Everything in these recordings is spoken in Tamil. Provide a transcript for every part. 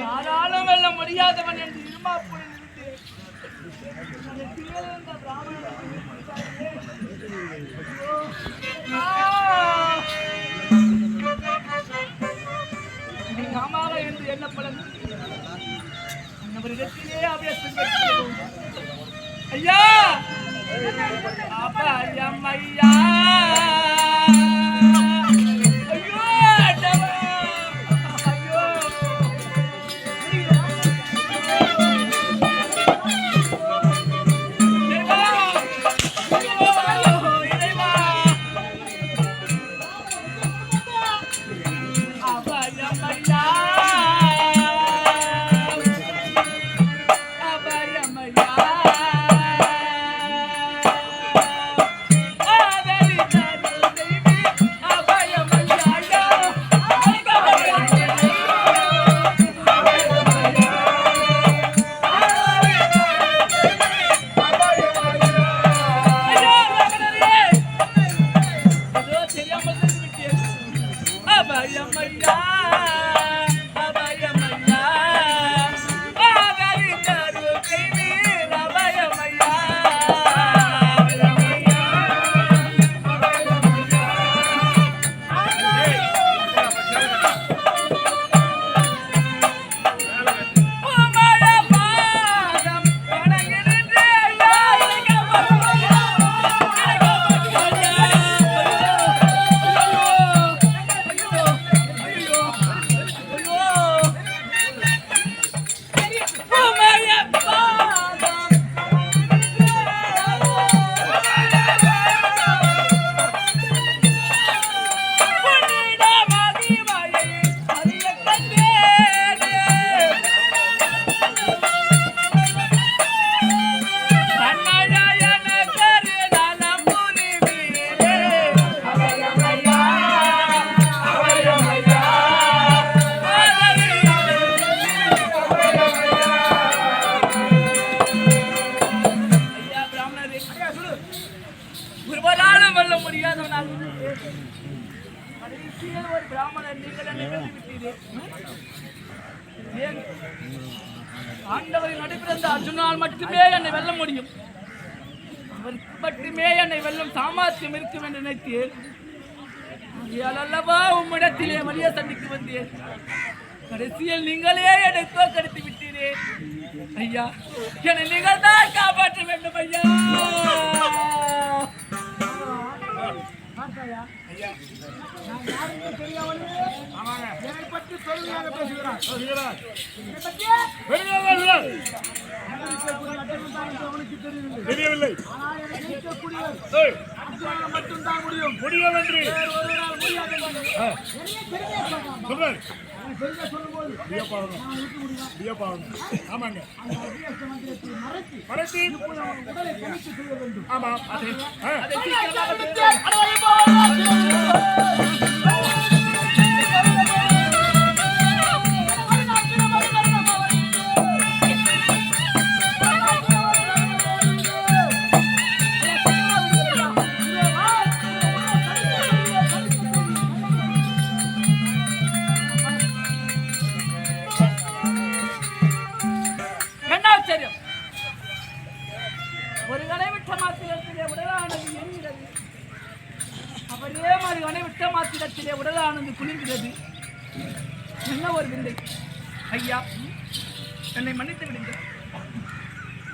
யாராலும் வெல்ல முடியாதவன் என்று இருமாப்புடன் இருந்தேன் என்று எண்ணப்படும் அவரிடத்திலே அபியாசம் ஐயா! அப்பா ஐயா ஐயோ அபயமையா வெல்ல கடைசியில் ஒரு பிராமணர் நீங்கள் என்னை வென்று ஆண்டவரின் நடைபிறந்த அர்ஜுனால் மட்டுமே என்னை வெல்ல முடியும். அவருக்கு மட்டுமே என்னை வெல்லும் சாமர்த்தியம் இருக்கும் என்று நினைத்தேன். அல்லவா உம்மிடத்திலே வலிய சந்திக்கு வந்தேன். கடைசியில் நீங்களே என்னை தோக்கடித்து விட்டீரே. ஐயா என்னை நீங்கள் தான் காப்பாற்ற வேண்டும் ஐயா. தெரியவில்லை ஏய், முடியும். என்று ஆ. சொல்றாரு. ஆமாங்க. மறைச்சி ஆமா குளிர்கிறது என்ன ஒரு விந்தை? ஐயா என்னை மன்னித்து விடுங்கள்.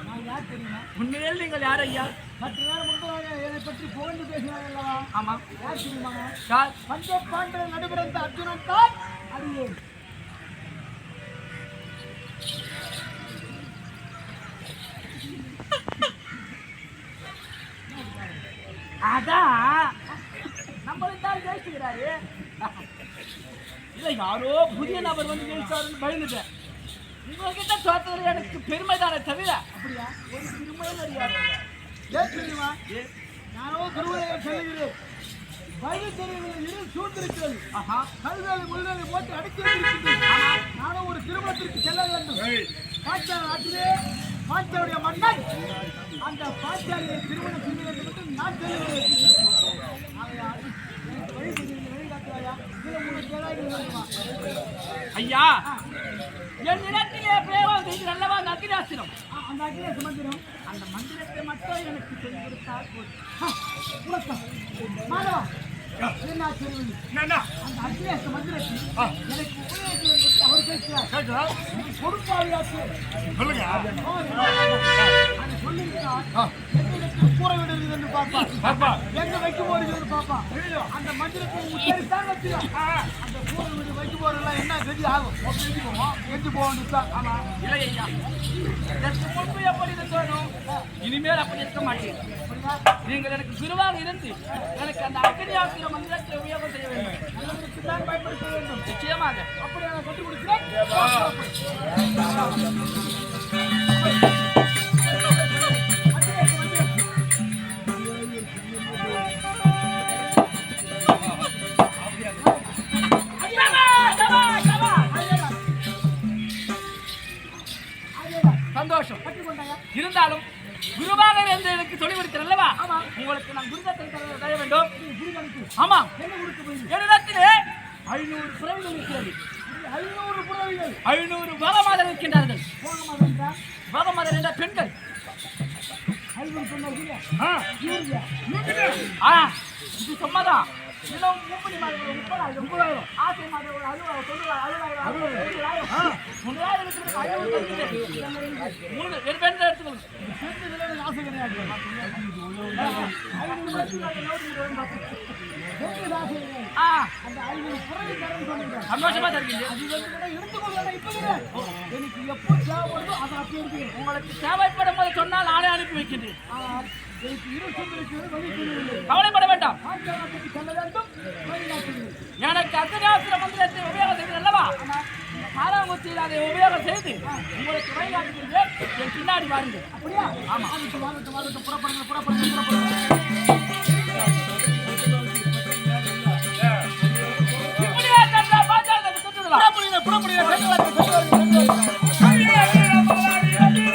நான் யார் தெரியுமா? உண்மையில் நீங்கள் யார் ஐயா? சற்று நேரம் முன்பதாக என்னை பற்றி புகழ்ந்து பேசினார் அல்லவா? ஆமா யார் தெரியுமா? யார்? பஞ்ச பாண்டவர் நடுபிறந்த அர்ஜுனன் தான் அடியேன் யாரோ புதிய நபர் வந்து ஜெயிச்சாருன்னு பயந்துட்டேன். உங்ககிட்ட தோத்தது எனக்கு பெருமை தானே தவிர அப்படியா? ஒரு பெருமையும் அறியாது ஏன் தெரியுமா நானோ திருவிழையில் சொல்லுகிறேன். வயது தெருவில் இரு சூழ்ந்திருக்கிறது. ஆஹா. கல்வேலை முள்வேலை போட்டு அடித்து நானும் ஒரு திருமணத்திற்கு செல்ல வேண்டும். ஏய், பாச்சார் நாட்டிலே மன்னன் அந்த பாச்சாரியை திருமணம் திருமணத்துக்கு நான் சொல்லுகிறேன் ஆகையால் எனக்கு வழி கொஞ்சம் வழிகாட்டுவாயா இல்லை உங்களுக்கு ஏதாவது வேண்டுமா ஐயா என் இடத்திலே பிரேமம் செய்து நல்லவா? அந்த அக்கிராசிரம் ஆ, அந்த அகிலேஷ் மந்திரம். அந்த மந்திரத்தை மட்டும் எனக்கு சொல்லிக் கொடுத்தால் போதும் மாதவா சொல்லுங்க. கூற விடுகிறது என்று பார்ப்பார் பாப்பா. எங்க வைக்க போறது பாப்பா அந்த மந்திரத்தை உச்சரித்தான் வச்சுக்கோ ஆ, அந்த கூற வீடு வைக்க போறதெல்லாம் என்ன கதி ஆகும்? எஞ்சி போவோம் எஞ்சி போவோம் தான் ஆமா. இல்லை ஐயா. இதற்கு முன்பு எப்படி இருந்தோனோ இனிமேல் அப்படி இருக்க மாட்டேன். நீங்கள் எனக்கு குருவாக இருந்து எனக்கு அந்த அக்னியாக்கிற மந்திரத்தை உபயோகம் செய்ய வேண்டும். நல்லதற்கு தான் பயன்படுத்த வேண்டும். நிச்சயமாக. அப்படி நான் கற்றுக் கொடுக்கிறேன்? ஆமா. என்ன கொடுக்க போய்? என்னிடத்திலே ஐநூறு புறவிகள் இருக்கிறது. ஐநூறு புறவிகள் ஐநூறு வகமாதர் இருக்கின்றார்கள். வகமாதர் என்ற? பெண்கள். ஐநூறு சொன்னீங்க ஆ, இது சேர்ந்ததுல ஆசை கிடையாது. சந்தோஷமா தருவீங்க. எனக்கு எப்போ தேவைப்படுதோ அதை அப்படியே உங்களுக்கு தேவைப்படும் போது சொன்னால் நானே அனுப்பி வைக்கின்றேன். கவலைப்பட வேண்டாம். எனக்கு அக்னியாசிர மந்திரத்தை உபயோகம் செய்து அல்லவா? காலாங்குச்சியில் அதை உபயோகம் செய்து உங்களுக்கு வழிகாட்டுகிறேன் என் பின்னாடி வாருங்கள். அப்படியா ஆமா. வாங்கட்டும் வாங்கட்டும் வாங்கட்டும் புறப்படுங்க புறப்படுங்க புறப்படுங்க இப்படியே